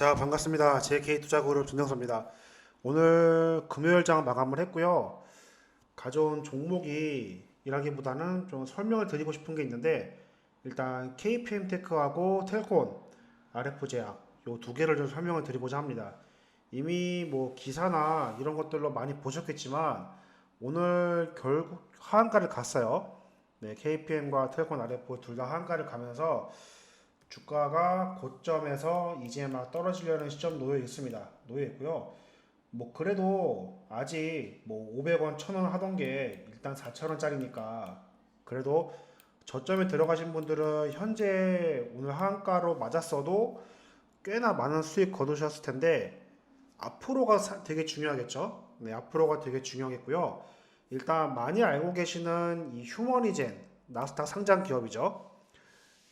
자, 반갑습니다. JK투자그룹 전정서입니다. 오늘 금요일장 마감을 했고요. 가져온 종목이 일하기보다는 좀 설명을 드리고 싶은 게 있는데 일단 KPM테크하고 텔콘, RF제약 요 두 개를 좀 설명을 드리고자 합니다. 이미 뭐 기사나 이런 것들로 많이 보셨겠지만 오늘 결국 하한가를 갔어요. 네, KPM과 텔콘, RF 둘 다 하한가를 가면서 주가가 고점에서 이제 막 떨어지려는 시점 놓여 있습니다. 놓여 있고요. 뭐 그래도 아직 뭐 500원, 1000원 하던 게 일단 4000원짜리니까 그래도 저점에 들어가신 분들은 현재 오늘 하한가로 맞았어도 꽤나 많은 수익 거두셨을 텐데 앞으로가 사- 되게 중요하겠죠. 네, 앞으로가 되게 중요하겠고요. 일단 많이 알고 계시는 이 휴머니젠 나스닥 상장 기업이죠.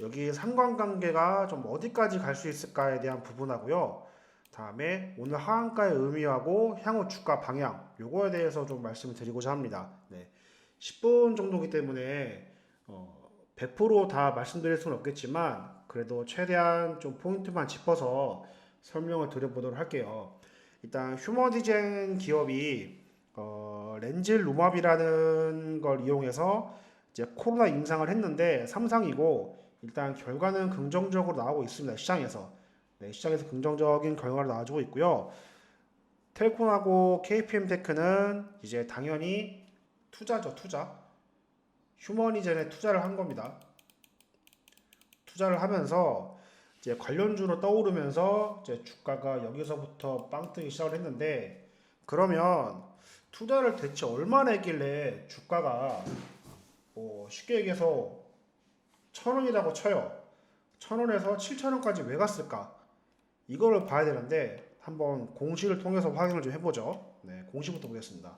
여기 상관관계가 좀 어디까지 갈 수 있을까에 대한 부분하고요. 다음에 오늘 하한가의 의미하고 향후 주가 방향 요거에 대해서 좀 말씀을 드리고자 합니다. 네. 10분 정도기 때문에 어, 100%다 말씀드릴 수는 없겠지만 그래도 최대한 좀 포인트만 짚어서 설명을 드려보도록 할게요. 일단 휴머디젠 기업이 어, 렌질 루마비라는 걸 이용해서 이제 코로나 임상을 했는데 삼상이고 일단 결과는 긍정적으로 나오고 있습니다. 시장에서. 네, 시장에서 긍정적인 결과를 나와주고 있고요. 텔콘하고 KPM테크는 이제 당연히 투자죠, 투자. 휴머니젠에 투자를 한 겁니다. 투자를 하면서 이제 관련주로 떠오르면서 이제 주가가 여기서부터 빵 뜨기 시작을 했는데 그러면 투자를 대체 얼마나 했길래 주가가 뭐 쉽게 얘기해서 천 원이라고 쳐요. 천 원에서 칠천 원까지 왜 갔을까? 이거를 봐야 되는데 한번 공시를 통해서 확인을 좀 해보죠. 네, 공시부터 보겠습니다.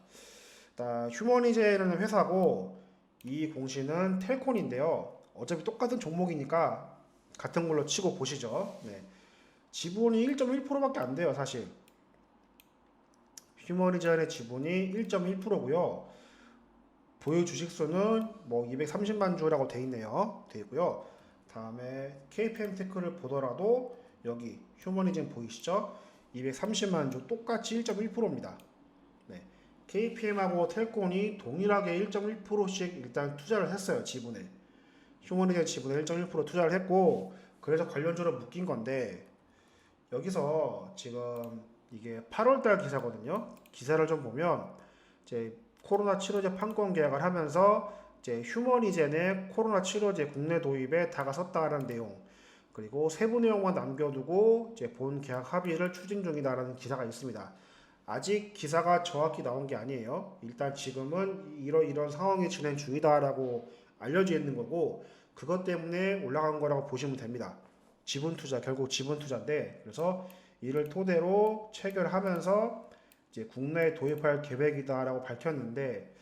일단 휴머니제라는 회사고 이 공시는 텔콘인데요. 어차피 똑같은 종목이니까 같은 걸로 치고 보시죠. 네. 지분이 1.1%밖에 안 돼요, 사실. 휴머니젠의 지분이 1.1%고요. 보유 주식 수는 뭐 230만 주라고 돼 있네요. 돼 있고요. 다음에 KPM 테크를 보더라도 여기 휴머니젠 보이시죠? 230만 주 똑같이 1.1%입니다. 네. KPM하고 텔콘이 동일하게 1.1%씩 일단 투자를 했어요. 지분에. 휴머니젠 지분에 1.1% 투자를 했고 그래서 관련주로 묶인 건데 여기서 지금 이게 8월달 기사거든요. 기사를 좀 보면 이제 코로나 치료제 판권 계약을 하면서 이제 휴머니젠의 코로나 치료제 국내 도입에 다가섰다라는 내용 그리고 세부 내용만 남겨두고 이제 본 계약 합의를 추진 중이다라는 기사가 있습니다. 아직 기사가 정확히 나온 게 아니에요. 일단 지금은 이런 이런 상황이 진행 중이다라고 알려져 있는 거고 그것 때문에 올라간 거라고 보시면 됩니다. 지분 투자 결국 지분 투자인데 그래서 이를 토대로 체결하면서 이제 국내에 도입할 계획이다라고 밝혔는데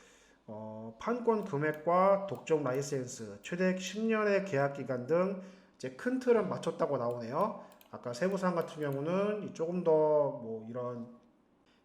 어, 판권 금액과 독점 라이센스 최대 10년의 계약 기간 등 이제 큰 틀은 맞췄다고 나오네요. 아까 세부 사항 같은 경우는 조금 더 뭐 이런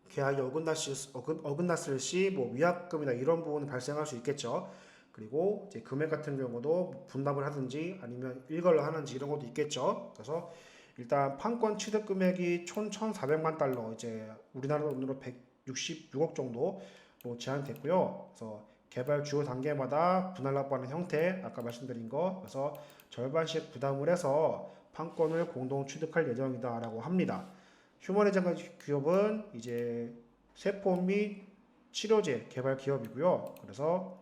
계약이 어긋났을, 어긋, 어긋났을 시 뭐 위약금이나 이런 부분이 발생할 수 있겠죠. 그리고 이제 금액 같은 경우도 분납을 하든지 아니면 일걸로 하는지 이런 것도 있겠죠. 그래서 일단 판권 취득 금액이 총 1,400만 달러 이제 우리나라 돈으로 166억 정도 로 제한됐고요. 그래서 개발 주요 단계마다 분할 납부하는 형태 아까 말씀드린 거 그래서 절반씩 부담을 해서 판권을 공동 취득할 예정이다라고 합니다. 휴머니젠 기업은 이제 세포 및 치료제 개발 기업이고요. 그래서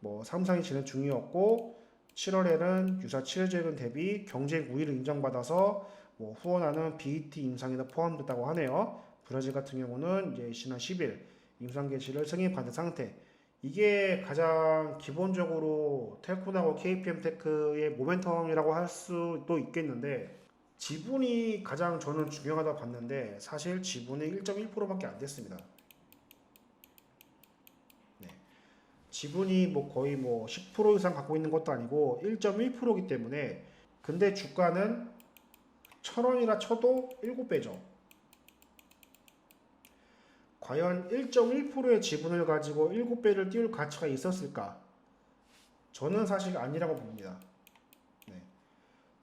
뭐 삼상이 진행 중이었고 7월에는 유사 치료제군 대비 경쟁 우위를 인정받아서 뭐 후원하는 BET 임상에도 포함됐다고 하네요. 브라질 같은 경우는 이제 지난 10일 임상 개시를 승인 받은 상태. 이게 가장 기본적으로 텔콘하고 KPM 테크의 모멘텀이라고 할 수도 있겠는데 지분이 가장 저는 중요하다고 봤는데 사실 지분이 1.1%밖에 안 됐습니다. 네. 지분이 뭐 거의 뭐 10% 이상 갖고 있는 것도 아니고 1.1%이기 때문에 근데 주가는 1000원이라 쳐도 7배죠. 과연 1.1%의 지분을 가지고 7배를 띄울 가치가 있었을까? 저는 사실 아니라고 봅니다. 네.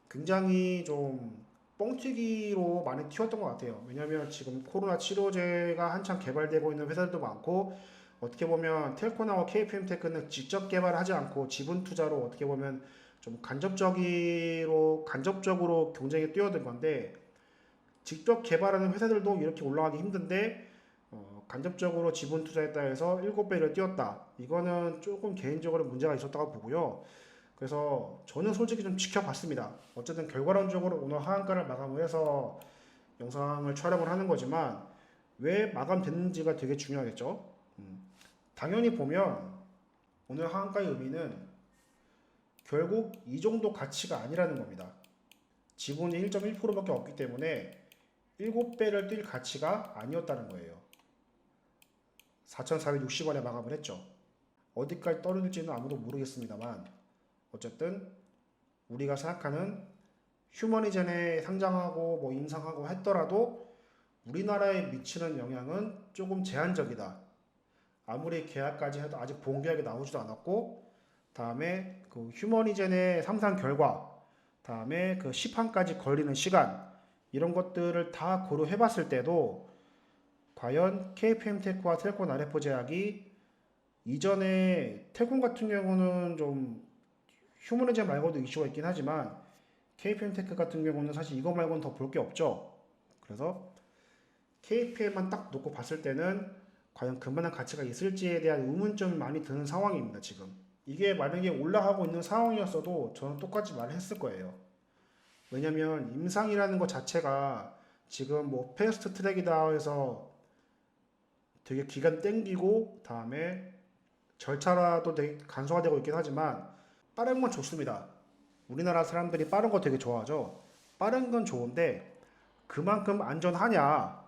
굉장히 좀 뻥튀기로 많이 튀었던 것 같아요. 왜냐하면 지금 코로나 치료제가 한창 개발되고 있는 회사들도 많고 어떻게 보면 텔코나와 KPM테크는 직접 개발하지 않고 지분 투자로 어떻게 보면 좀 간접적으로 간접적으로 경쟁에 뛰어든 건데 직접 개발하는 회사들도 이렇게 올라가기 힘든데 어, 간접적으로 지분 투자했다 해서 7배를 뛰었다. 이거는 조금 개인적으로 문제가 있었다고 보고요. 그래서 저는 솔직히 좀 지켜봤습니다. 어쨌든 결과론적으로 오늘 하한가를 마감을 해서 영상을 촬영을 하는 거지만 왜 마감됐는지가 되게 중요하겠죠. 음, 당연히 보면 오늘 하한가의 의미는 결국 이 정도 가치가 아니라는 겁니다. 지분이 1.1%밖에 없기 때문에 7배를 뛸 가치가 아니었다는 거예요. 4,460원에 마감을 했죠. 어디까지 떨어질지는 아무도 모르겠습니다만 어쨌든 우리가 생각하는 휴머니젠에 상장하고 뭐 임상하고 했더라도 우리나라에 미치는 영향은 조금 제한적이다. 아무리 계약까지 해도 아직 본계약이 나오지도 않았고 다음에 그 휴머니젠의 상상 결과 다음에 그 시판까지 걸리는 시간 이런 것들을 다 고려해 봤을 때도 과연 KPM테크와 텔콘 RF 제약이 이전에 텔콘 같은 경우는 좀 휴머니젠 말고도 이슈가 있긴 하지만 KPM테크 같은 경우는 사실 이거 말고는 더 볼 게 없죠. 그래서 KPM만 딱 놓고 봤을 때는 과연 그만한 가치가 있을지에 대한 의문점이 많이 드는 상황입니다. 지금 이게 만약에 올라가고 있는 상황이었어도 저는 똑같이 말을 했을 거예요. 왜냐면 임상이라는 것 자체가 지금 뭐 패스트 트랙이다 해서 되게 기간 땡기고 다음에 절차라도 되게 간소화되고 있긴 하지만 빠른 건 좋습니다. 우리나라 사람들이 빠른 거 되게 좋아하죠. 빠른 건 좋은데 그만큼 안전하냐?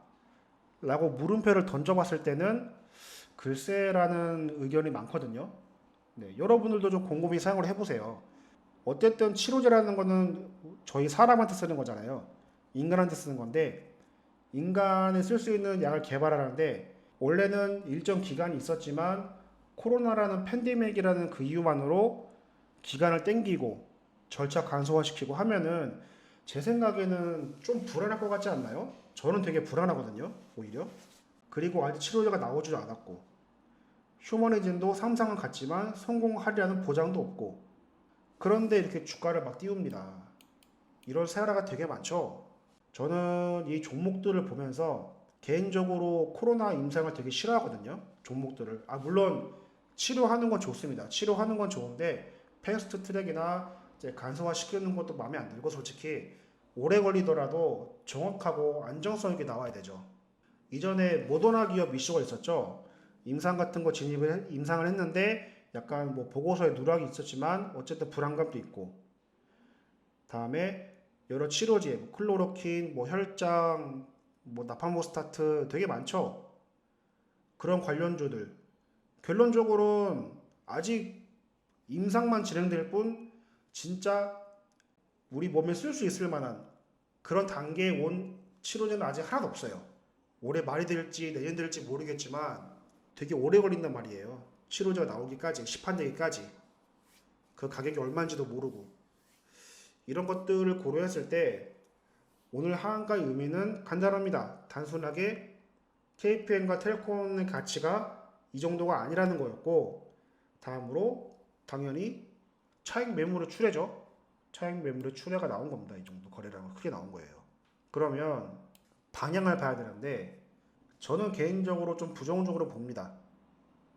라고 물음표를 던져봤을 때는 글쎄라는 의견이 많거든요. 네, 여러분들도 좀 곰곰이 사용을 해보세요. 어쨌든 치료제라는 거는 저희 사람한테 쓰는 거잖아요. 인간한테 쓰는 건데 인간에 쓸 수 있는 약을 개발하는데 원래는 일정 기간이 있었지만 코로나라는 팬데믹이라는 그 이유만으로 기간을 땡기고 절차 간소화시키고 하면은 제 생각에는 좀 불안할 것 같지 않나요? 저는 되게 불안하거든요, 오히려. 그리고 아직 치료제가 나오지도 않았고, 휴머니즘도 상상은 같지만 성공하리라는 보장도 없고, 그런데 이렇게 주가를 막 띄웁니다. 이런 세라가 되게 많죠. 저는 이 종목들을 보면서 개인적으로 코로나 임상을 되게 싫어하거든요. 종목들을. 아, 물론 치료하는 건 좋습니다. 치료하는 건 좋은데 패스트 트랙이나 이제 간소화 시키는 것도 마음에 안 들고 솔직히 오래 걸리더라도 정확하고 안정성 있게 나와야 되죠. 이전에 모더나 기업 이슈가 있었죠. 임상 같은 거 진입을 했- 임상을 했는데 약간 뭐 보고서에 누락이 있었지만 어쨌든 불안감도 있고 다음에 여러 치료제 뭐 클로로킨 뭐 혈장 뭐 나파모스타트 되게 많죠. 그런 관련주들 결론적으로는 아직 임상만 진행될 뿐 진짜 우리 몸에 쓸 수 있을 만한 그런 단계에 온 치료제는 아직 하나도 없어요. 올해 말이 될지 내년 될지 모르겠지만 되게 오래 걸린단 말이에요. 치료제가 나오기까지 시판되기까지 그 가격이 얼마인지도 모르고 이런 것들을 고려했을 때 오늘 하한가의 의미는 간단합니다. 단순하게 KPM과 텔콘의 가치가 이 정도가 아니라는 거였고 다음으로 당연히 차익 매물의 출회죠. 차익 매물의 출회가 나온 겁니다. 이 정도 거래량은 크게 나온 거예요. 그러면 방향을 봐야 되는데 저는 개인적으로 좀 부정적으로 봅니다.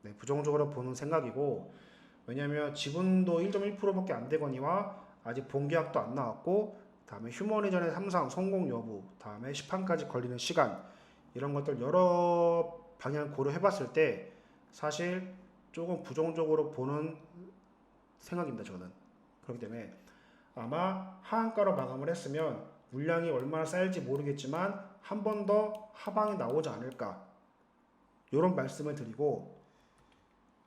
네, 부정적으로 보는 생각이고 왜냐하면 지분도 1.1%밖에 안 되거니와 아직 본계약도 안 나왔고 다음에 휴머니전의 삼상 성공 여부 다음에 시판까지 걸리는 시간 이런 것들 여러 방향 고려해봤을 때 사실 조금 부정적으로 보는 생각입니다. 저는 그렇기 때문에 아마 하한가로 마감을 했으면 물량이 얼마나 쌓일지 모르겠지만 한 번 더 하방이 나오지 않을까? 이런 말씀을 드리고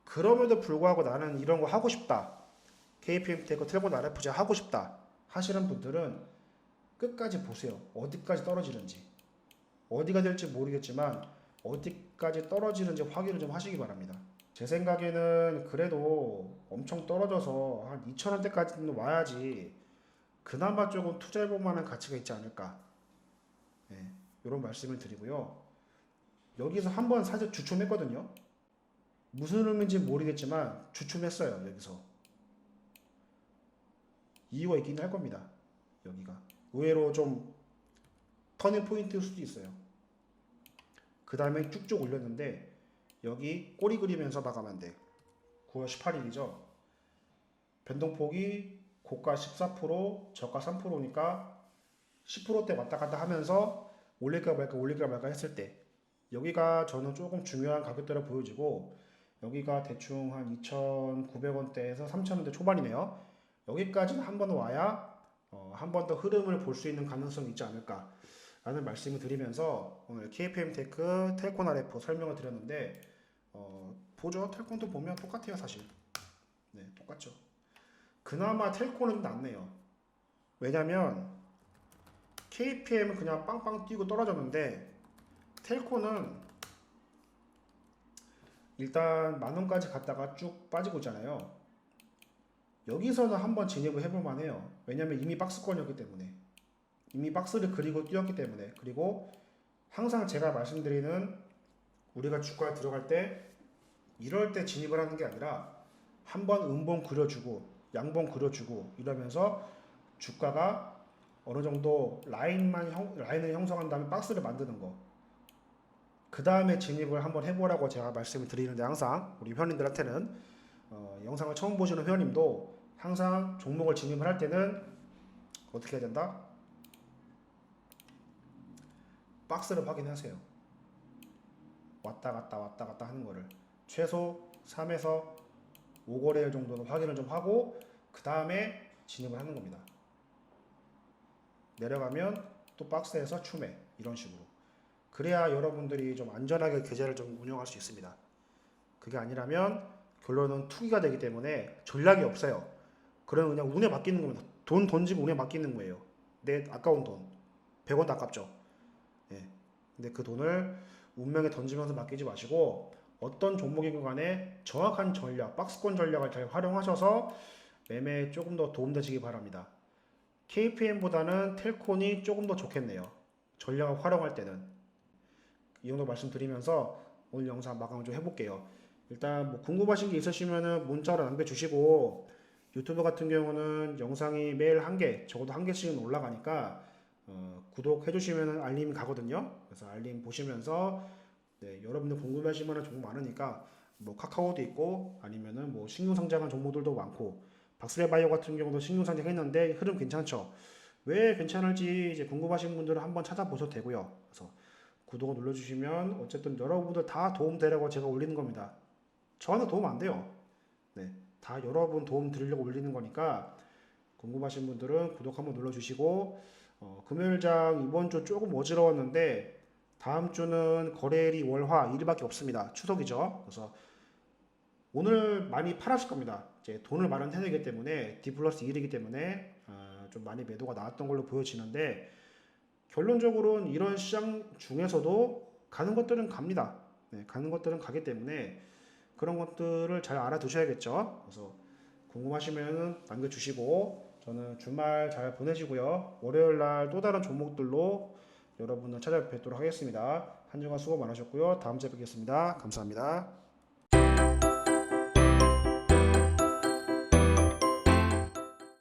그럼에도 불구하고 나는 이런 거 하고 싶다. KPM 테크 텔콘 RFG 하고 싶다 하시는 분들은 끝까지 보세요. 어디까지 떨어지는지. 어디가 될지 모르겠지만 어디까지 떨어지는지 확인을 좀 하시기 바랍니다. 제 생각에는 그래도 엄청 떨어져서 한 2,000원대까지는 와야지 그나마 조금 투자해볼 만한 가치가 있지 않을까. 네, 이런 말씀을 드리고요. 여기서 한번 사실 주춤했거든요. 무슨 의미인지 모르겠지만 주춤했어요. 여기서 이유가 있긴 할 겁니다. 여기가 의외로 좀 터닝 포인트일 수도 있어요. 그 다음에 쭉쭉 올렸는데 여기 꼬리 그리면서 마감한 데 9월 18일이죠. 변동폭이 고가 14% 저가 3%니까 10%대 왔다 갔다 하면서 올릴까 말까 올릴까 말까 했을 때 여기가 저는 조금 중요한 가격대로 보여지고 여기가 대충 한 2,900원대에서 3,000원대 초반이네요. 여기까지는 한번 와야 어, 한 번 더 흐름을 볼 수 있는 가능성이 있지 않을까 라는 말씀을 드리면서 오늘 KPM 테크 텔콘 RF 설명을 드렸는데 어, 보죠 텔콘도 보면 똑같아요 사실. 네 똑같죠. 그나마 텔콘은 좀 낫네요. 왜냐면 KPM은 그냥 빵빵 뛰고 떨어졌는데 텔콘은 일단 만 원까지 갔다가 쭉 빠지고 있잖아요. 여기서는 한번 진입을 해볼 만 해요. 왜냐면 이미 박스권이었기 때문에. 이미 박스를 그리고 뛰었기 때문에. 그리고 항상 제가 말씀드리는 우리가 주가에 들어갈 때 이럴 때 진입을 하는 게 아니라 한번 음봉 그려주고 양봉 그려주고 이러면서 주가가 어느 정도 라인만 형, 라인을 형성한 다음에 박스를 만드는 거. 그 다음에 진입을 한번 해보라고 제가 말씀을 드리는데 항상 우리 회원님들한테는 어, 영상을 처음 보시는 회원님도 항상 종목을 진입을 할 때는 어떻게 해야 된다? 박스를 확인하세요. 왔다 갔다 왔다 갔다 하는 거를 최소 3에서 5거래일 정도는 확인을 좀 하고 그 다음에 진입을 하는 겁니다. 내려가면 또 박스에서 추매 이런 식으로 그래야 여러분들이 좀 안전하게 계좌를 좀 운영할 수 있습니다. 그게 아니라면 결론은 투기가 되기 때문에 전략이 없어요. 그러면 그냥 운에 맡기는 겁니다. 돈 던지고 운에 맡기는 거예요. 내 아까운 돈 100원도 아깝죠. 예. 근데 그 돈을 운명에 던지면서 맡기지 마시고 어떤 종목이건 간에 정확한 전략, 박스권 전략을 잘 활용하셔서 매매에 조금 더 도움되시기 바랍니다. KPM보다는 텔콘이 조금 더 좋겠네요. 전략을 활용할 때는. 이 정도 말씀드리면서 오늘 영상 마감을 좀 해볼게요. 일단 뭐 궁금하신 게 있으시면은 문자로 남겨주시고 유튜브 같은 경우는 영상이 매일 한 개, 적어도 한 개씩은 올라가니까 어, 구독해 주시면 알림이 가거든요. 그래서 알림 보시면서 네, 여러분들 만한 종목 많으니까 뭐 카카오도 있고 아니면은 뭐 신규 상장한 종목들도 많고 박스레바이오 같은 경우도 신규 상장했는데 흐름 괜찮죠. 왜 괜찮을지 이제 궁금하신 분들은 한번 찾아보셔도 되고요. 그래서 구독을 눌러주시면 어쨌든 여러분들 다 도움 되라고 제가 올리는 겁니다. 저한테 도움 안 돼요. 네, 다 여러분 도움 드리려고 올리는 거니까 궁금하신 분들은 구독 한번 눌러주시고 어, 금요일장 이번 주 조금 어지러웠는데 다음 주는 거래일이 월화 일밖에 없습니다. 추석이죠. 그래서 오늘 많이 팔았을 겁니다. 이제 돈을 마련해야 되기 때문에 D 플러스 1이기 때문에 아, 좀 많이 매도가 나왔던 걸로 보여지는데 결론적으로는 이런 시장 중에서도 가는 것들은 갑니다. 네, 가는 것들은 가기 때문에 그런 것들을 잘 알아두셔야겠죠. 그래서 궁금하시면 남겨주시고 저는 주말 잘 보내시고요. 월요일 날 또 다른 종목들로 여러분을 찾아뵙도록 하겠습니다. 한 주간 수고 많으셨고요. 다음 주에 뵙겠습니다. 감사합니다.